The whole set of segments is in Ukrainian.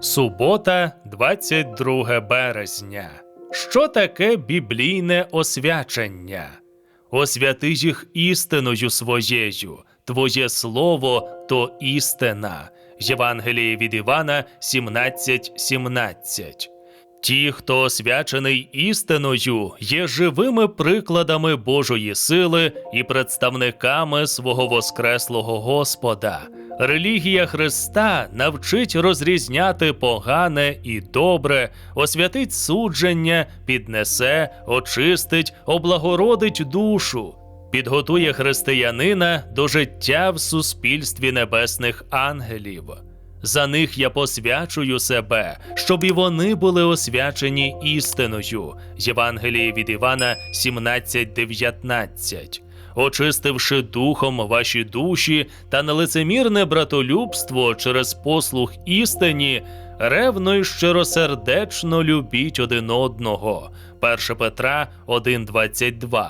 Субота, 22 березня. Що таке біблійне освячення? Освяти їх істиною своєю, Твоє слово то істина. Євангеліє від Івана 17.17. Ті, хто освячений істиною, є живими прикладами Божої сили і представниками свого воскреслого Господа. Релігія Христа навчить розрізняти погане і добре, освятить судження, піднесе, очистить, облагородить душу, підготує християнина до життя в суспільстві небесних ангелів. За них я посвячую себе, щоб і вони були освячені істиною. Євангеліє від Івана 17.19. Очистивши духом ваші душі та нелицемірне братолюбство через послуг істині, ревно й щиросердечно любіть один одного. 1 Петра 1.22.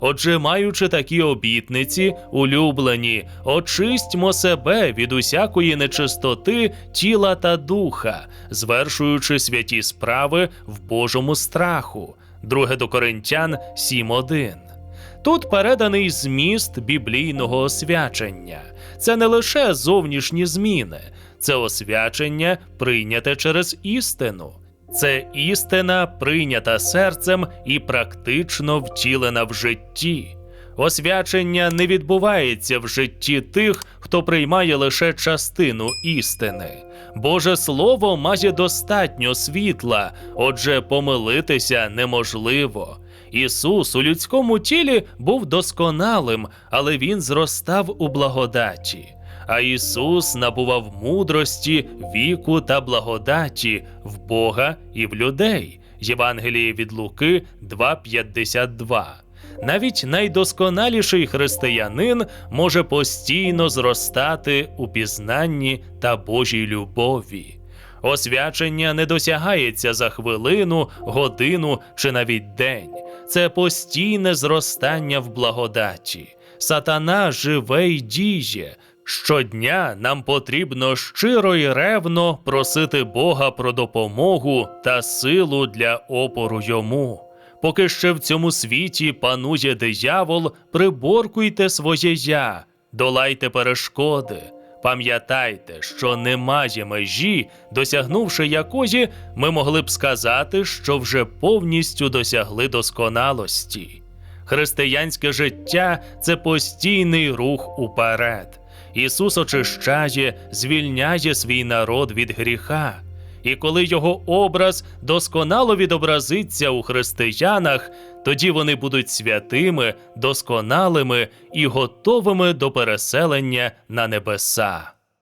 Отже, маючи такі обітниці, улюблені, очистьмо себе від усякої нечистоти тіла та духа, звершуючи святі справи в Божому страху. 2 до Коринтян 7.1. Тут переданий зміст біблійного освячення. Це не лише зовнішні зміни, це освячення прийняте через істину. Це істина, прийнята серцем і практично втілена в житті. Освячення не відбувається в житті тих, хто приймає лише частину істини. Боже Слово має достатньо світла, отже, помилитися неможливо. Ісус у людському тілі був досконалим, але Він зростав у благодаті. А Ісус набував мудрості, віку та благодаті в Бога і в людей. Євангеліє від Луки 2.52. Навіть найдосконаліший християнин може постійно зростати у пізнанні та Божій любові. Освячення не досягається за хвилину, годину чи навіть день. Це постійне зростання в благодаті. Сатана живе й діє. Щодня нам потрібно щиро й ревно просити Бога про допомогу та силу для опору йому. Поки ще в цьому світі панує диявол, приборкуйте своє я, долайте перешкоди. Пам'ятайте, що немає межі, досягнувши якої, ми могли б сказати, що вже повністю досягли досконалості. Християнське життя це постійний рух уперед. Ісус очищає, звільняє свій народ від гріха. І коли його образ досконало відобразиться у християнах, тоді вони будуть святими, досконалими і готовими до переселення на небеса.